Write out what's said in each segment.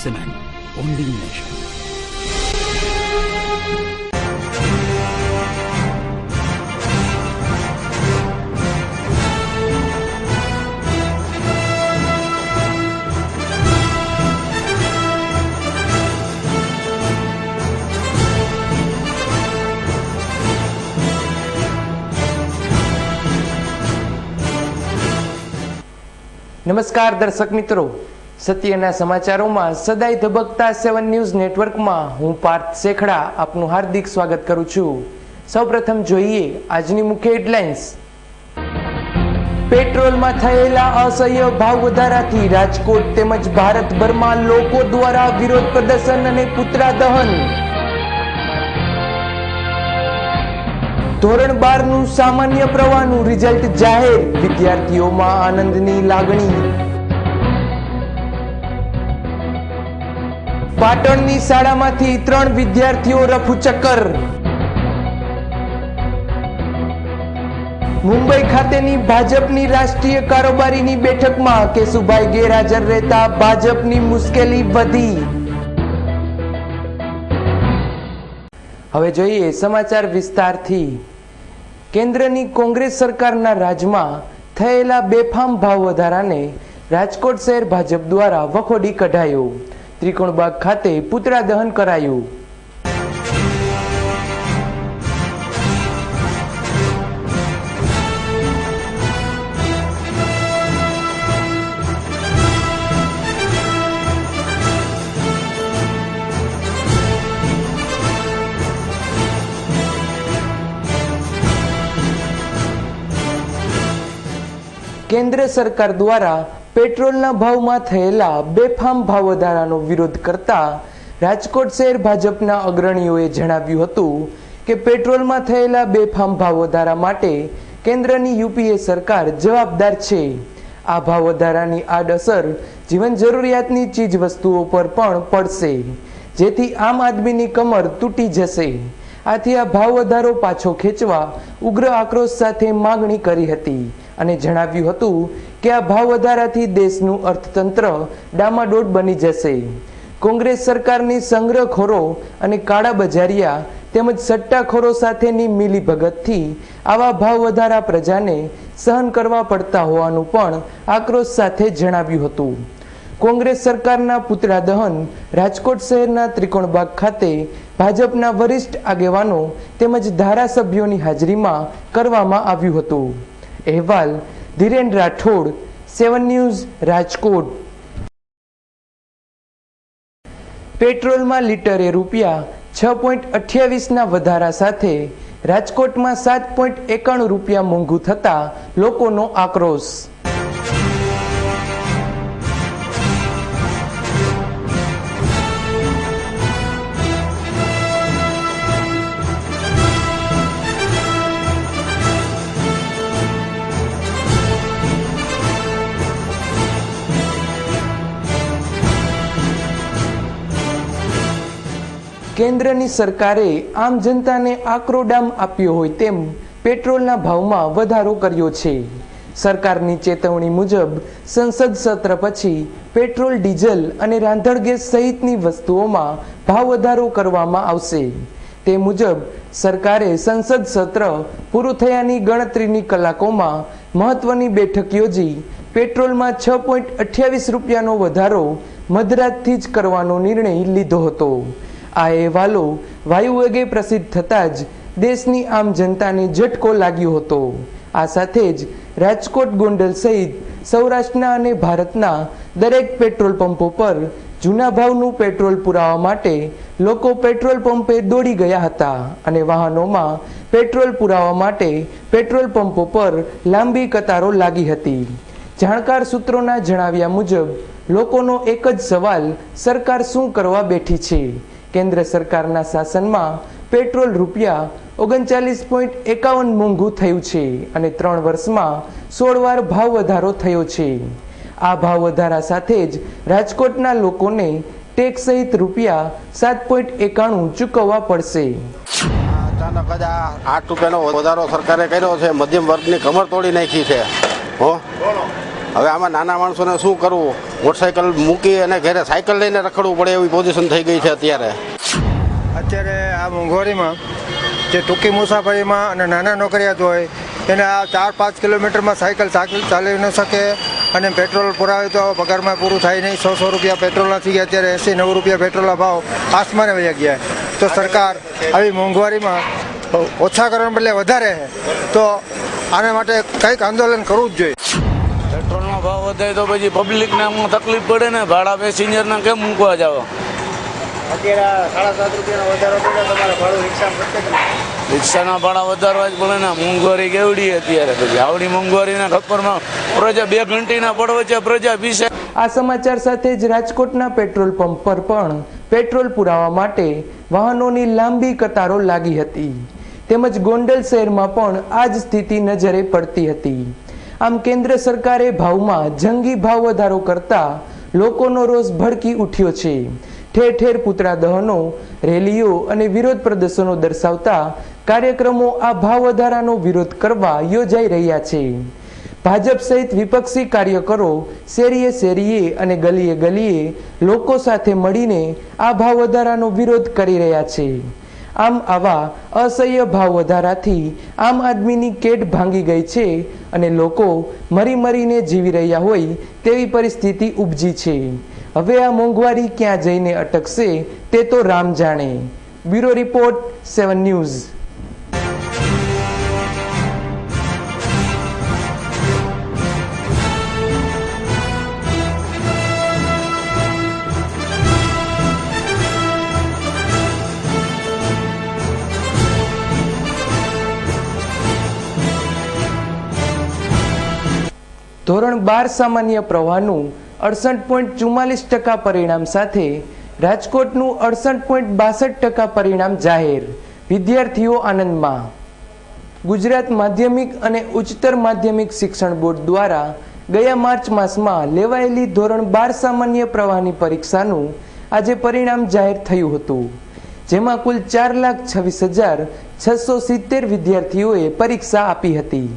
Ibon Cement, only nation. નમસ્કાર દર્શક મિત્રો સત્યના સમાચારોમાં સદાય ધબકતા સેવન ન્યૂઝ નેટવર્કમાં હું પાર્થ શેખડા આપનું હાર્દિક સ્વાગત કરું છું. સૌપ્રથમ જોઈએ આજની મુખ્ય હેડલાઇન્સ. પેટ્રોલમાં થયેલા અસહ્ય ભાવ વધારાથી રાજકોટ તેમજ ભારતભરમાં લોકો દ્વારા વિરોધ પ્રદર્શન અને પુતળા દહન. ધોરણ બારનું સામાન્ય પ્રવાહનું રિઝલ્ટ જાહેર. વિદ્યાર્થીઓમાં આનંદની લાગણી. પાટણની શાળામાંથી ત્રણ વિદ્યાર્થીઓ રફુચક્કર. મુંબઈ ખાતેની ભાજપની રાષ્ટ્રીય કારોબારીની બેઠકમાં કેશુભાઈ ગેરહાજર રહેતા ભાજપની મુશ્કેલી વધી. હવે જોઈએ સમાચાર વિસ્તારથી. કેન્દ્રની કોંગ્રેસ સરકારના રાજમાં થયેલા બેફામ ભાવ વધારાને રાજકોટ શહેર ભાજપ દ્વારા વખોડી કઢાયો. ત્રિકોણબાગ ખાતે પુતળા દહન કરાયું. કેન્દ્ર સરકાર દ્વારા પેટ્રોલના ભાવમાં થયેલા બેફામ ભાવ વધારાનો વિરોધ કરતા રાજકોટ શહેર ભાજપના અગ્રણીઓએ જણાવ્યું હતું કે પેટ્રોલમાં થયેલા બેફામ ભાવ વધારા માટે કેન્દ્રની યુપીએ સરકાર જવાબદાર છે. આ ભાવ વધારાની આડઅસર જીવન જરૂરિયાતની ચીજ વસ્તુઓ પર પણ પડશે, જેથી આમ આદમીની કમર તૂટી જશે. આથી આ ભાવ વધારો પાછો ખેંચવા ઉગ્ર આક્રોશ સાથે માગણી કરી હતી અને જણાવ્યું હતું કે આ ભાવ વધારાથી દેશનું અર્થતંત્ર ડામાડોળ બની જશે. કોંગ્રેસ સરકારની સંગ્રહખોરો અને કાળા બજારિયા તેમજ સટ્ટાખોરો સાથેની મિલીભગતથી આવા ભાવ વધારા પ્રજાને સહન કરવા પડતા હોવાનું પણ આક્રોશ સાથે જણાવ્યું હતું. કોંગ્રેસ સરકારના પુતળા દહન રાજકોટ શહેરના ત્રિકોણબાગ ખાતે ભાજપના વરિષ્ઠ આગેવાનો તેમજ ધારાસભ્યોની હાજરીમાં કરવામાં આવ્યું હતું. અહેવાલ ધીરેન રાઠોડ, સેવન ન્યૂઝ, રાજકોટ. પેટ્રોલમાં લીટરે રૂપિયા છ પોઈન્ટ અઠ્યાવીસના વધારા સાથે રાજકોટમાં સાત પોઈન્ટ એકાણું રૂપિયા મોંઘું થતાં લોકોનો આક્રોશ. કેન્દ્રની સરકારે આમ જનતાને આક્રોડામ આપ્યો હોય તેમ પેટ્રોલના ભાવમાં વધારો કર્યો છે. સરકારની ચેતવણી મુજબ સંસદ સત્ર પછી પેટ્રોલ, ડીઝલ અને રાંધણ ગેસ સહિતની વસ્તુઓમાં ભાવ વધારો કરવામાં આવશે. તે મુજબ સરકારે સંસદ સત્ર પૂરું થયાની ગણતરીની કલાકોમાં મહત્વની બેઠક યોજી પેટ્રોલમાં છ પોઈન્ટ અઠ્યાવીસ રૂપિયાનો વધારો મધરાતથી જ કરવાનો નિર્ણય લીધો હતો. આ અહેવાલો વાયુવેગે પ્રસિદ્ધ થતાં જ દેશની આમ જનતાને ઝટકો લાગ્યો હતો. આ સાથે જ રાજકોટ ગોંડલ સહિત સૌરાષ્ટ્રના અને ભારતના દરેક પેટ્રોલ પંપો પર જૂના ભાવનું પેટ્રોલ પુરાવા માટે લોકો પેટ્રોલ પંપે દોડી ગયા હતા અને વાહનોમાં પેટ્રોલ પુરાવા માટે પેટ્રોલ પંપો પર લાંબી કતારો લાગી હતી. જાણકાર સૂત્રોના જણાવ્યા મુજબ, લોકોનો એક જ સવાલ, સરકાર શું કરવા બેઠી છે? કેન્દ્ર સરકારના શાસનમાં પેટ્રોલ રૂપિયા ઓગણચાલીસ પોઈન્ટ એકાવન મોંઘું થયું છે અને ત્રણ વર્ષમાં સોળ વાર ભાવ વધારો થયો છે. આ ભાવ વધારા સાથે જ રાજકોટના લોકોને ટેક્સ સહિત રૂપિયા સાત પોઈન્ટ એકાણું ચૂકવવા પડશે. અચાનક જ આ આઠ રૂપિયાનો વધારો સરકારે કર્યો છે. મધ્યમ વર્ગની કમર તોડી નાખી છે. હો? હવે આમાં નાના માણસોને શું કરવું? મોટરસાયકલ મૂકી અને ઘરે સાયકલ લઈને રખડવું પડે એવી પોઝિશન થઈ ગઈ છે અત્યારે. અત્યારે આ મોંઘવારીમાં જે ટૂંકી મુસાફરીમાં અને નાના નોકરિયાત હોય, એને આ ચાર પાંચ કિલોમીટરમાં સાયકલ સાયકલ ચાલી ન શકે અને પેટ્રોલ પુરાવે તો પગારમાં પૂરું થાય નહીં. સો સો રૂપિયા પેટ્રોલના થઈ ગયા, અત્યારે એંસી નવ રૂપિયા પેટ્રોલના ભાવ આસમાને વહી ગયા. તો સરકાર આવી મોંઘવારીમાં ઓછા કરવાને બદલે વધારે છે. તો આના માટે કંઈક આંદોલન કરવું જ જોઈએ. પેટ્રોલનો વધે તો પછી પબ્લિકને આમાં તકલીફ પડે ને. ભાડા પેસેન્જરને કેમ મૂકવા જાવ અત્યારે સાડા સાત રૂપિયાનો વધારો પડે તમારે ભાડું રિક્ષા રિક્ષાના ભાડા વધારવા જ પડે ને. મોંઘવારી કેવડી અત્યારે પછી આવડી મોંઘવારીના ખપરમાં પ્રજા બે ઘંટીના પડવચ્ચે પ્રજા પીસે. આ સમાચાર સાથે જ રાજકોટના પેટ્રોલ પંપ પર પણ પેટ્રોલ પુરાવા માટે વાહનોની લાંબી કતારો લાગી હતી. તેમજ ગોંડલ શહેરમાં પણ આ જ સ્થિતિ નજરે પડતી હતી. આમ કેન્દ્ર સરકારે ભાવમાં જંગી ભાવ વધારો કરતા લોકોનો રોષ ભડકી ઉઠ્યો છે. ઠેર ઠેર પુતળા દહનો, રેલીઓ અને વિરોધ પ્રદર્શનો દર્શાવતા કાર્યક્રમો આ ભાવ વધારાનો વિરોધ કરવા યોજાઈ રહ્યા છે. ભાજપ સહિત વિપક્ષી કાર્યકરો શેરીએ શેરીએ અને ગલીએ ગલીએ લોકો સાથે મળીને આ ભાવ વધારાનો વિરોધ કરી રહ્યા છે. આમ આવા અસહ્ય ભાવ વધારાથી આમ આદમીની કેટ ભાંગી ગઈ છે અને લોકો મરી મરીને જીવી રહ્યા હોય તેવી પરિસ્થિતિ ઉપજી છે. હવે આ મોંઘવારી ક્યાં જઈને અટકશે તે તો રામ જાણે. Bureau report, seven news. ધોરણ બાર સામાન્ય પ્રવાહનું અડસઠ પોઈન્ટ ચુમ્માલીસ ટકા પરિણામ સાથે રાજકોટનું અડસઠ પોઈન્ટ બાસઠ ટકા પરિણામ જાહેર. વિદ્યાર્થીઓ આનંદમાં. ગુજરાત માધ્યમિક અને ઉચ્ચતર માધ્યમિક શિક્ષણ બોર્ડ દ્વારા ગયા માર્ચ માસમાં લેવાયેલી ધોરણ બાર સામાન્ય પ્રવાહની પરીક્ષાનું આજે પરિણામ જાહેર થયું હતું. જેમાં કુલ ચાર લાખ છવ્વીસ હજાર છસો સિત્તેર વિદ્યાર્થીઓએ પરીક્ષા આપી હતી.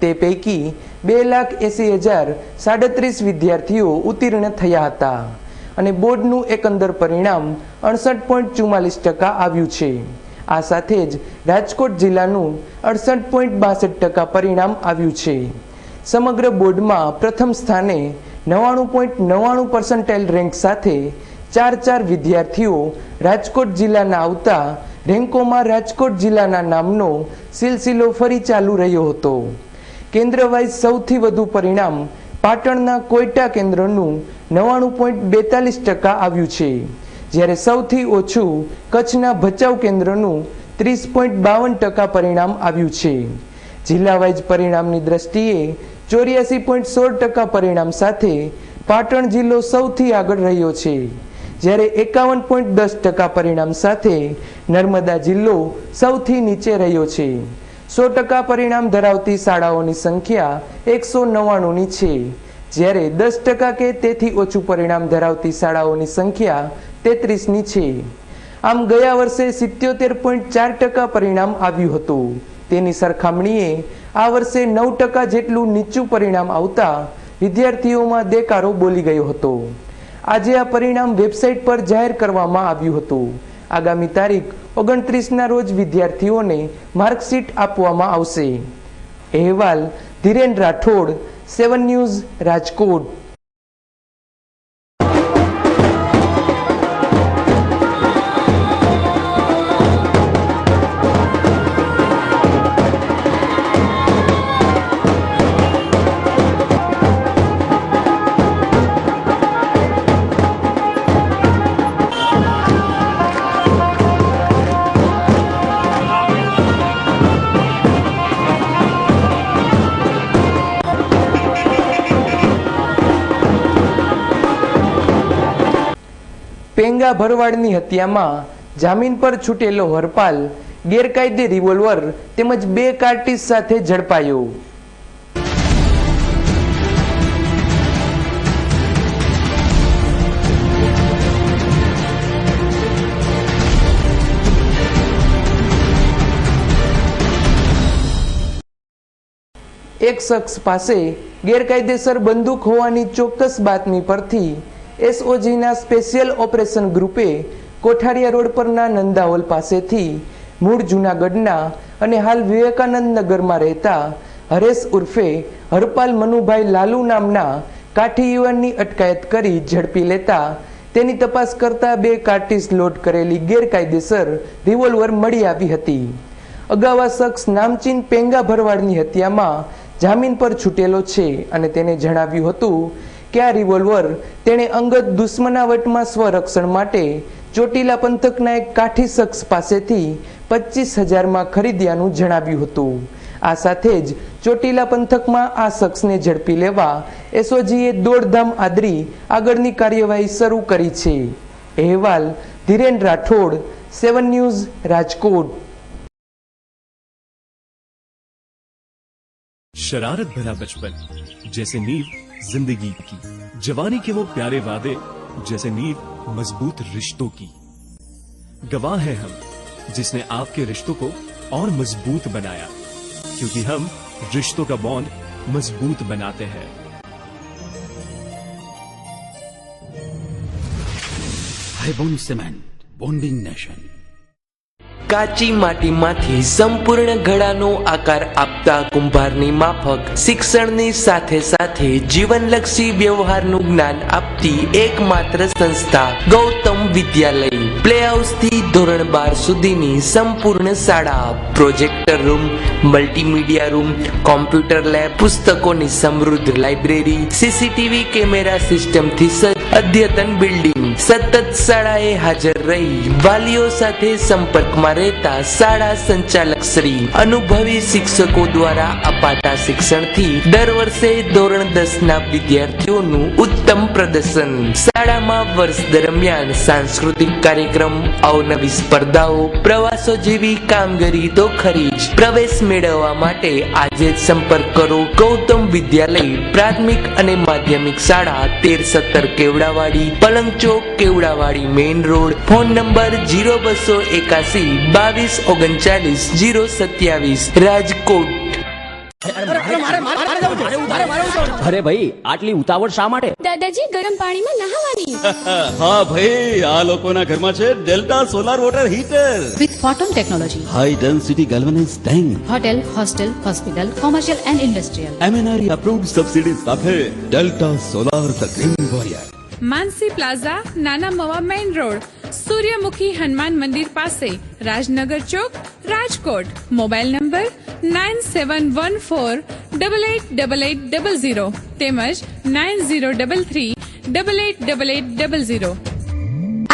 તે પૈકી બે લાખ એસી હજાર સાડત્રીસ વિદ્યાર્થીઓ ઉત્તીર્ણ થયા હતા અને બોર્ડનું એકંદર પરિણામ અડસઠ પોઈન્ટ ચુમ્માલીસ ટકા આવ્યું છે. આ સાથે જ રાજકોટ જિલ્લાનું અડસઠ પોઈન્ટ બાસઠ ટકા પરિણામ આવ્યું છે. સમગ્ર બોર્ડમાં પ્રથમ સ્થાને નવ્વાણું પોઈન્ટ નવ્વાણું પર્સન્ટાઇલ રેન્ક સાથે ચાર ચાર વિદ્યાર્થીઓ રાજકોટ જિલ્લાના આવતા રેન્કોમાં રાજકોટ જિલ્લાના નામનો સિલસિલો ફરી ચાલુ રહ્યો હતો. કેન્દ્ર વાઇઝ સૌથી વધુ પરિણામ પાટણના કોયટા કેન્દ્રનું નવ્વાણું પોઈન્ટ બેતાલીસ ટકા આવ્યું છે. જ્યારે સૌથી ઓછું કચ્છના ભચાઉ કેન્દ્રનું ત્રીસ પોઈન્ટ બાવન ટકા પરિણામ આવ્યું છે. જિલ્લાવાઇઝ પરિણામની દ્રષ્ટિએ ચોર્યાસી પોઈન્ટ સોળ ટકા પરિણામ સાથે પાટણ જિલ્લો સૌથી આગળ રહ્યો છે. જ્યારે એકાવન પોઈન્ટ દસ ટકા પરિણામ સાથે નર્મદા જિલ્લો સૌથી નીચે રહ્યો છે. સો ટકા પરિણામ ધરાવતી શાળાઓની સંખ્યા એકસો નવ્વાણુંની છે. જ્યારે દસ ટકા કે તેથી ઓછું પરિણામ ધરાવતી શાળાઓની સંખ્યા તેત્રીસની છે. આમ ગયા વર્ષે સિત્યોતેર પોઈન્ટ ચાર ટકા પરિણામ આવ્યું હતું. તેની સરખામણીએ આ વર્ષે નવ ટકા જેટલું નીચું પરિણામ આવતા વિદ્યાર્થીઓમાં દેકારો બોલી ગયો હતો. આજે આ પરિણામ વેબસાઇટ પર જાહેર કરવામાં આવ્યું હતું. આગામી તારીખ ઓગણત્રીસના રોજ વિદ્યાર્થીઓને માર્કશીટ આપવામાં આવશે. અહેવાલ ધીરેન રાઠોડ સેવન ન્યૂઝ રાજકોટ. પેંગા ભરવાડની હત્યામાં જામીન પર છૂટેલો હરપાલ ગેરકાયદે રિવોલ્વર તેમજ બે કાર્ટીસ સાથે ઝડપાયો. એક શખ્સ પાસે ગેરકાયદેસર બંદૂક હોવાની ચોક્કસ બાતમી પરથી એસઓજીના સ્પેશિયલ ઓપરેશન ગ્રુપે કોઠારિયા રોડ પરના નંદાહોલ પાસેથી મૂળ જૂનાગઢના અને હાલ વિવેકાનંદ નગરમાં રહેતા હરેશ ઉર્ફે હરપાલ મનુભાઈ લાલુ નામના કાઠી યુવાનની અટકાયત કરી ઝડપી લેતા તેની તપાસ કરતા બે કાર્ટિસ લોડ કરેલી ગેરકાયદેસર રિવોલ્વર મળી આવી હતી. અગાઉ આ શખ્સ નામચીન પેંગા ભરવાડની હત્યામાં જામીન પર છૂટેલો છે અને તેને જણાવ્યું હતું ક્યાં રિવોલ્વર તેણે અંગત દુશ્મનાવટમાં સ્વરક્ષણ માટે ચોટીલા પંથકના એક કાઠી શખ્સ પાસેથી પચીસ હજારમાં ખરીદ્યાનું જણાવ્યું હતું. આ સાથે જ ચોટીલા પંથકમાં આ શખ્સને ઝડપી લેવા એસઓજીએ દોડધામ આદરી આગળની કાર્યવાહી શરૂ કરી છે. અહેવાલ ધીરેન રાઠોડ, સેવન ન્યૂઝ, રાજકોટ. શરારત ભરા બચપન જૈસે નીવ ज़िंदगी की। जवानी के वो प्यारे वादे जैसे नींव मज़बूत रिश्तों की। गवाह है हम जिसने आपके रिश्तों को और मज़बूत बनाया। क्योंकि हम रिश्तों का बॉन्ड मज़बूत बनाते हैं। Haibon Cement, bonding nation. કાચી માટીમાંથી સંપૂર્ણ ઘડાનો આકાર આપતા કુંભારની માફક શિક્ષણની સાથે સાથે જીવનલક્ષી વ્યવહારનું જ્ઞાન આપતી એકમાત્ર સંસ્થા ગૌતમ વિદ્યાલય. પ્લે હાઉસથી ધોરણ બાર સુધીની સંપૂર્ણ શાળા projector room multimedia room computer lab પુસ્તકોની સમૃદ્ધ લાઇબ્રેરી સીસીટીવી કેમેરા સિસ્ટમથી સજ્જ અદ્યતન બિલ્ડિંગ. સતત શાળાએ હાજર રહી. વાલીઓ સાથે સંપર્કમાં રહેતા શાળા સંચાલક શ્રી અનુભવી શિક્ષકો દ્વારા અપાતા શિક્ષણથી દર વર્ષે ધોરણ દસ ના વિદ્યાર્થીઓનું ઉત્તમ પ્રદર્શન. શાળામાં વર્ષ દરમિયાન સાંસ્કૃતિક કાર્યક્રમ, અવનવી સ્પર્ધાઓ, પ્રવાસો જેવી કામગીરી તો ખરી જ. પ્રવેશ મેળવવા માટે આજે જ સંપર્ક કરો. ગૌતમ વિદ્યાલય પ્રાથમિક અને માધ્યમિક શાળા તેર સત્તર કેવડાવાડી પલંગ ચોક Kevdawadi main road phone number zero બસો એકાસી બાવીસ ઓગણચાલીસ જીરો સત્યાવીસ રાજકોટ. અરે ભાઈ આટલી ઉતાવળ શા માટે? દાદાજી ગરમ પાણીમાં નહાવાની. હા ભાઈ આ લોકોના ઘરમાં છે delta solar water heater. With photon technology high density galvanize tank hotel hostel hospital commercial and industrial MNRE approved subsidy સાથે delta solar the green warrior Mansi plaza, Nana Mava main road, Suryamukhi Hanuman મંદિર પાસે, રાજનગર ચોક, Rajkot. Mobile number nine seven one four double eight double eight double zero તેમજ nine zero double three double eight double eight double zero.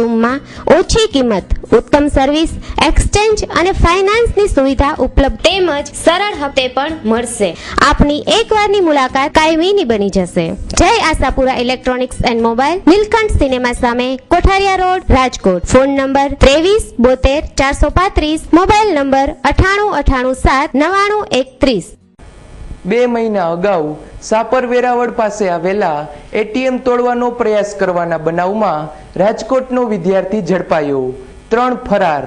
શોરૂમમાં ઓછી કિંમત, ઉત્તમ service, exchange અને ફાઇનાન્સની સુવિધા ઉપલબ્ધ. તેમજ સરળ હપ્તે પણ મળશે. આપની એકવારની મુલાકાત કાયમીની બની જશે. Jai Ashapura electronics and mobile, Nilkanth cinema સામે, Kothariya road, Rajkot. Phone number ત્રેવીસ, બોતેર, ચારસો પાંત્રીસ, મોબાઈલ નંબર અઠાણું અઠાણું સાત, નવાણું એકત્રીસ. બે મહિના અગાઉ સાપર વેરાવળ પાસે આવેલા એટીએમ તોડવાનો પ્રયાસ કરવાના બનાવમાં રાજકોટનો વિદ્યાર્થી ઝડપાયો. ત્રણ ફરાર.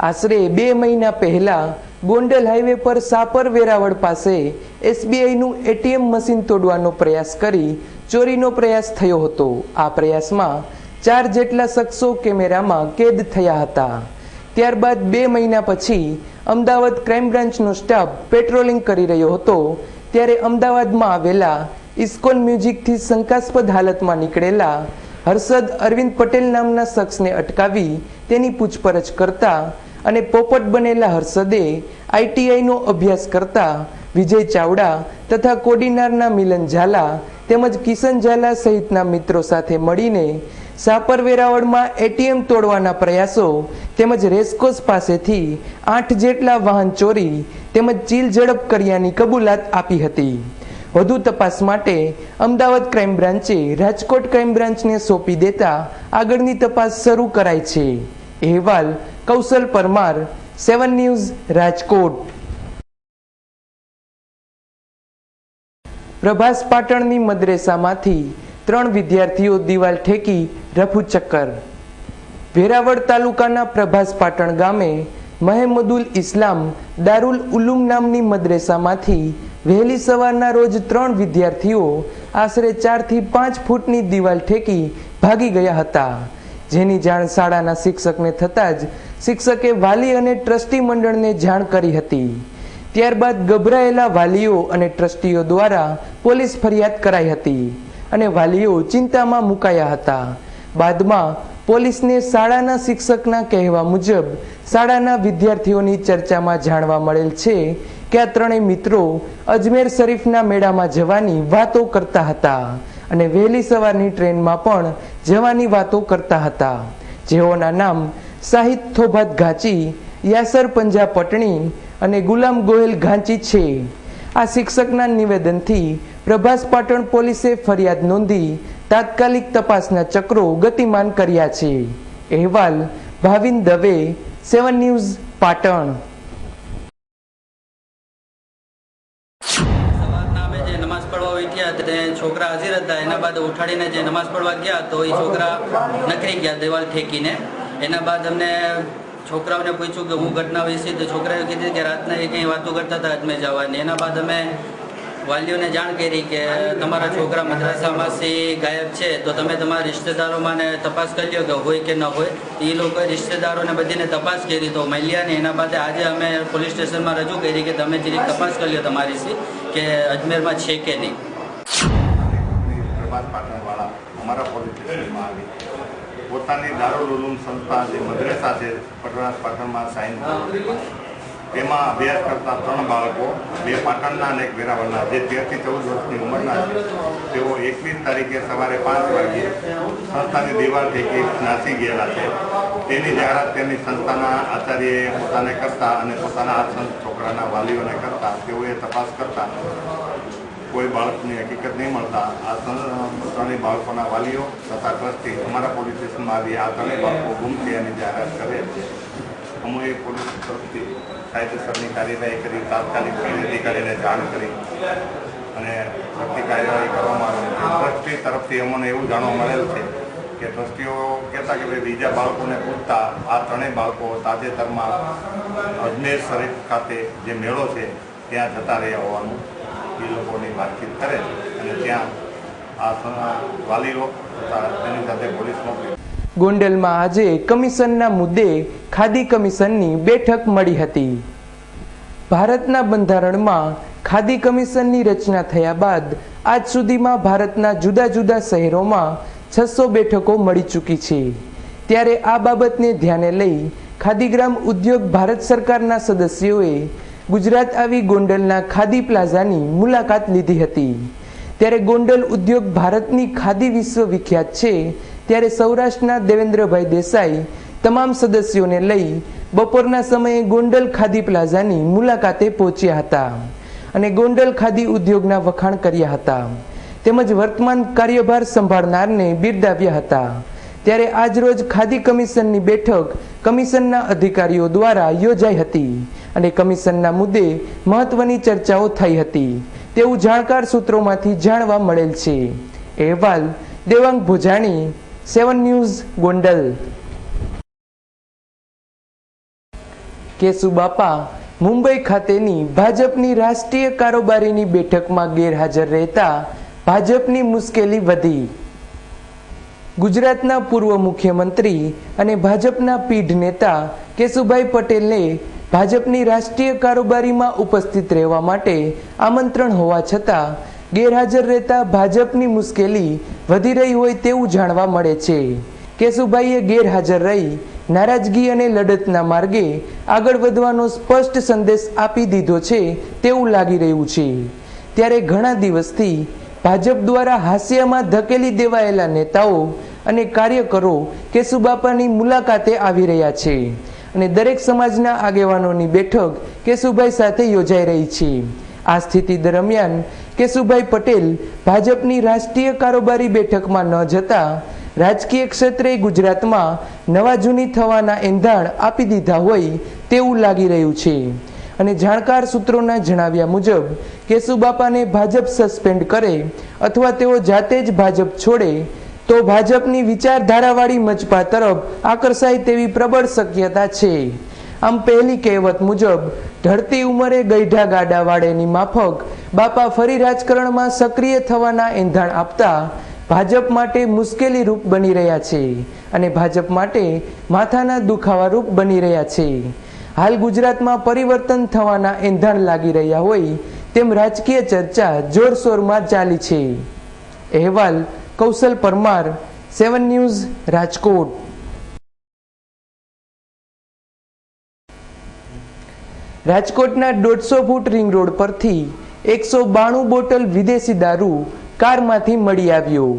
આશરે બે મહિના પહેલા ગોંડલ હાઈવે પર સાપર વેરાવળ પાસે એસબીઆઈનું એટીએમ મશીન તોડવાનો પ્રયાસ કરી ચોરીનો પ્રયાસ થયો હતો. આ પ્રયાસમાં ચાર જેટલા શખ્સો કેમેરામાં કેદ થયા હતા. ત્યારબાદ બે મહિના પછી અમદાવાદ ક્રાઇમ બ્રાન્ચનો સ્ટાફ પેટ્રોલિંગ કરી રહ્યો હતો, ત્યારે અમદાવાદમાં આવેલા ઇસ્કોન મ્યુઝિકથી શંકાસ્પદ હાલતમાં નીકળેલા હર્ષદ અરવિંદ પટેલ નામના શખ્સને અટકાવી તેની પૂછપરછ કરતા અને પોપટ બનેલા હર્ષદે આઈટીઆઈનો અભ્યાસ કરતા વિજય ચાવડા તથા કોડીનારના મિલન ઝાલા તેમજ કિશન ઝાલા સહિતના મિત્રો સાથે મળીને સાપર વેરાવળમાં એટીએમ તોડવાના પ્રયાસો તેમજ રેસકોસ પાસેથી આઠ જેટલા વાહન ચોરી તેમજ ચીલ ઝડપ કર્યાની કબૂલાત આપી હતી. વધુ તપાસ માટે અમદાવાદ ક્રાઇમ બ્રાન્ચે રાજકોટ ક્રાઇમ બ્રાન્ચને સોંપી દેતા આગળની તપાસ શરૂ કરાઈ છે. અહેવાલ કૌશલ પરમાર, સેવન ન્યૂઝ, રાજકોટ. પ્રભાસ પાટણની મદ્રેસામાંથી ત્રણ વિદ્યાર્થીઓ દિવાલ ઠેકી રફુ ચક્કર. વેરાવળ તાલુકાના પ્રભાસ પાટણ ગામે મહેમદુલ ઇસ્લામ દારુલ ઉલુમ નામની મદ્રેસામાંથી વહેલી સવારના રોજ ત્રણ વિદ્યાર્થીઓ આશરે ચારથી પાંચ ફૂટની દિવાલ ઠેકી ભાગી ગયા હતા. જેની જાણ શાળાના શિક્ષકને થતાં જ શિક્ષકે વાલી અને ટ્રસ્ટી મંડળને જાણ કરી હતી. ત્યારબાદ ગભરાયેલા વાલીઓ અને ટ્રસ્ટીઓ દ્વારા પોલીસ ફરિયાદ કરાઈ હતી. અને વાલીઓ ચિંતામાં મુકાયા હતા. બાદમાં પોલીસને શાળાના શિક્ષકના કહેવા મુજબ શાળાના વિદ્યાર્થીઓની ચર્ચામાં જાણવા મળેલ છે કે આ ત્રણેય મિત્રો અજમેર શરીફના મેળામાં જવાની વાતો કરતા હતા અને વહેલી સવારની ટ્રેનમાં પણ જવાની વાતો કરતા હતા. જેઓના નામ સાહિદ થોભાત ઘાંચી, યાસર પંજા પટણી અને ગુલામ ગોહેલ ઘાંચી છે. આ શિક્ષકના નિવેદનથી પ્રભાસ પાટણ પોલીસે ફરિયાદ નોંધી તાત્કાલિક તપાસના ચક્રો ગતિમાન કર્યા છે. અહેવાલ ભાવિન દવે, સેવન ન્યૂઝ, પાટણ. છોકરા હાજર હતા. એના બાદ ઉઠાડીને જે નમાઝ પડવા ગયા, તો એ છોકરા નકરી ગયા દિવાલ ઠેકીને. એના બાદ અમને છોકરાઓને પૂછ્યું કે હું ઘટના વિશે, તો છોકરાએ કીધી કે રાતના એ કંઈ વાતો કરતા હતા અજમેર જવાની. એના બાદ અમે વાલીઓને જાણ કરી કે તમારા છોકરા મદ્રાસામાંથી ગાયબ છે, તો તમે તમારા રિશ્તેદારોમાં તપાસ કરી લો કે હોય કે ન હોય. એ લોકો રિશ્તેદારોને બધીને તપાસ કરી, તો મળ્યા ને એના બાદ આજે અમે પોલીસ સ્ટેશનમાં રજૂ કરી કે તમે જરીક તપાસ કરી લો તમારી કે અજમેરમાં છે કે નહીં. પોતાની દારૂલ ઉલુમ સંસ્થા જે મદ્રેસા છે પટણા પાટણમાં સાઈન તેમાં અભ્યાસ કરતા ત્રણ બાળકો, બે પાટણના અને એક વેરાવળના. જે તેરથી ચૌદ વર્ષની ઉંમરના છે. તેઓ એકવીસ તારીખે સવારે પાંચ વાગ્યે સંસ્થાની દિવાલ ઠેકી નાસી ગયેલા છે. તેની જાહેરાત તેમની સંસ્થાના આચાર્યએ પોતાને કરતા અને પોતાના આ છોકરાના વાલીઓને કરતા, તેઓએ તપાસ કરતા, કોઈ બાળકની હકીકત નહીં મળતા. આ ત્રણ- ત્રણેય બાળકોના વાલીઓ તથા ટ્રસ્ટી અમારા પોલીસ સ્ટેશનમાં આવી આ ત્રણેય બાળકો ગુમ થયાની જાહેરાત કરે. અમોએ પોલીસ તરફથી કાયદેસરની કાર્યવાહી કરી, તાત્કાલિક અધિકારીને જાણ કરી અને સખ્તી કાર્યવાહી કરવામાં આવી. ટ્રસ્ટી તરફથી અમને એવું જાણવા મળેલ છે કે ટ્રસ્ટીઓ કહેતા કે ભાઈ બીજા બાળકોને પૂછતા આ ત્રણેય બાળકો તાજેતરમાં અજમેર શરીફ ખાતે જે મેળો છે, ત્યાં જતા રહ્યા હોવાનું એ લોકોની વાતચીત કરે અને ત્યાં આ વાલીઓ તથા તેની સાથે પોલીસ મોકલી ગોંડલમાં આજે કમિશનના મુદ્દે ખાદી કમિશનની બેઠક મળી હતી. ભારતના બંધારણમાં ખાદી કમિશનની રચના થયા બાદ આજ સુધીમાં ભારતના જુદા જુદા શહેરોમાં છસો બેઠકો મળી ચૂકી છે. ત્યારે આ બાબતને ધ્યાને લઈ ખાદીગ્રામ ઉદ્યોગ ભારત સરકારના સદસ્યોએ ગુજરાત આવી ગોંડલના ખાદી પ્લાઝાની મુલાકાત લીધી હતી. ત્યારે ગોંડલ ઉદ્યોગ ભારતની ખાદી વિશ્વ વિખ્યાત છે ત્યારે સૌરાષ્ટ્રના દેવેન્દ્રભાઈ દેસાઈ તમામ સદસ્યોને લઈ બપોરના સમયે ગોંડલ ખાદી પ્લાઝાની મુલાકાતે પહોંચ્યા હતા અને ગોંડલ ખાદી ઉદ્યોગના વખાણ કર્યા હતા. તેમજ વર્તમાન કાર્યભાર સંભાળનારને બિરદાવ્યા હતા. ત્યારે આજરોજ ખાદી કમિશનની બેઠક કમિશનના અધિકારીઓ દ્વારા યોજાઈ હતી અને કમિશનના મુદ્દે મહત્વની ચર્ચાઓ થઈ હતી. તેવું જાણકાર સૂત્રોમાંથી જાણવા મળેલ છે. અહેવાલ દેવાંગ ભુજાણી સેવન ન્યૂઝ ગોંડલ કેશુબાપા મુંબઈ ખાતેની ભાજપની રાષ્ટ્રીય કારોબારીની બેઠકમાં ગેરહાજર રહેતા ભાજપની મુશ્કેલી વધી. ગુજરાતના પૂર્વ મુખ્યમંત્રી અને ભાજપના પીઢ નેતા કેશુભાઈ પટેલને ભાજપની રાષ્ટ્રીય કારોબારીમાં ઉપસ્થિત રહેવા માટે આમંત્રણ હોવા છતાં ગેરહાજર રહેતા ભાજપની મુશ્કેલી વધી રહી હોય તેવું જાણવા મળે છે. કેશુભાઈએ ગેરહાજર રહી નારાજગી અને લડતના માર્ગે આગળ વધવાનો સ્પષ્ટ સંદેશ આપી દીધો છે તેવું લાગી રહ્યું છે. ત્યારે ઘણા દિવસથી ભાજપ દ્વારા હાસ્યમાં ધકેલી દેવાયેલા નેતાઓ અને કાર્યકરો કેશુબાપાની મુલાકાતે આવી રહ્યા છે અને દરેક સમાજના આગેવાનોની બેઠક કેશુભાઈ સાથે યોજાઈ રહી છે. આ સ્થિતિ દરમિયાન કેશુભાઈ પટેલ ભાજપની રાષ્ટ્રીય કારોબારી બેઠકમાં ન જતા રાજકીય ક્ષેત્રે ગુજરાતમાં નવા જૂની થવાના એંધાણ આપી દીધા હોય તેવું લાગી રહ્યું છે. અને જાણકાર સૂત્રોના જણાવ્યા મુજબ કેશુબાપાને ભાજપ સસ્પેન્ડ કરે અથવા તેઓ જાતે જ ભાજપ છોડે, તો ભાજપની વિચારધારાવાળી મચપા તરફ આકર્ષાય તેવી પ્રબળ શક્યતા છે. આમ પહેલી કહેવત મુજબ ઢળતી ઉંમરે ગઈઢા ગાડા વાળેની માફક બાપા ફરી રાજકારણમાં સક્રિય થવાના એંધાણ આપતા ભાજપ માટે મુશ્કેલી રૂપ બની રહ્યા છે અને ભાજપ માટે માથાના દુખાવા રૂપ બની રહ્યા છે. હાલ ગુજરાતમાં પરિવર્તન થવાના એંધાણ લાગી રહ્યા હોય તેમ રાજકીય ચર્ચા જોરશોરમાં ચાલી છે. અહેવાલ કૌશલ પરમાર, સેવન ન્યૂઝ, રાજકોટ. રાજકોટના દોઢસો ફૂટ રિંગ રોડ પરથી એકસો બાણું બોટલ વિદેશી દારૂ કારમાંથી મળી આવ્યો.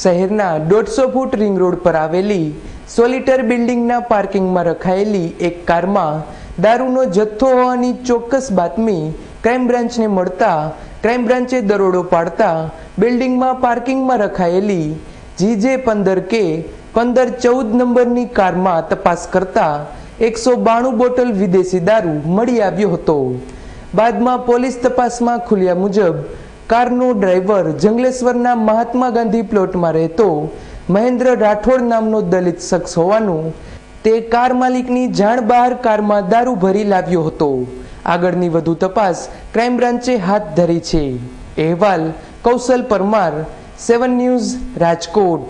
શહેરના દોઢસો ફૂટ રિંગ રોડ પર આવેલી સોલિટર બિલ્ડિંગના પાર્કિંગમાં રખાયેલી એક કારમાં દારૂનો જથ્થો હોવાની ચોક્કસ બાતમી ક્રાઇમ બ્રાન્ચને મળતા, ક્રાઇમ બ્રાન્ચે દરોડો પાડતા બિલ્ડિંગમાં પાર્કિંગમાં રખાયેલી જીજે પંદર કે પંદર ચૌદ નંબરની કારમાં તપાસ કરતા એકસો બાણું બોટલ વિદેશી દારૂ મળી આવ્યો હતો. બાદમાં પોલીસ તપાસમાં ખુલ્યા મુજબ કારનો ડ્રાઈવર જંગલેશ્વરના મહાત્મા ગાંધી પ્લોટમાં રહેતો મહેન્દ્ર રાઠોડ નામનો દલિત શખ્સ હોવાનું તે કાર માલિકની જાણ બહાર કારમાં દારૂ ભરી લાવ્યો હતો. આગળની વધુ તપાસ ક્રાઇમ બ્રાન્ચે હાથ ધરી છે. અહેવાલ કૌશલ પરમાર, સેવન ન્યૂઝ, રાજકોટ.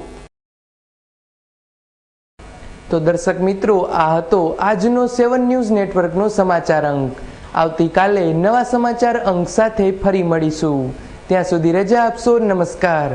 તો દર્શક મિત્રો, આ હતો આજનો સેવન ન્યૂઝ નેટવર્કનો સમાચાર અંક. આવતીકાલે નવા સમાચાર અંક સાથે ફરી મળીશું. ત્યાં સુધી રજા આપશો. નમસ્કાર.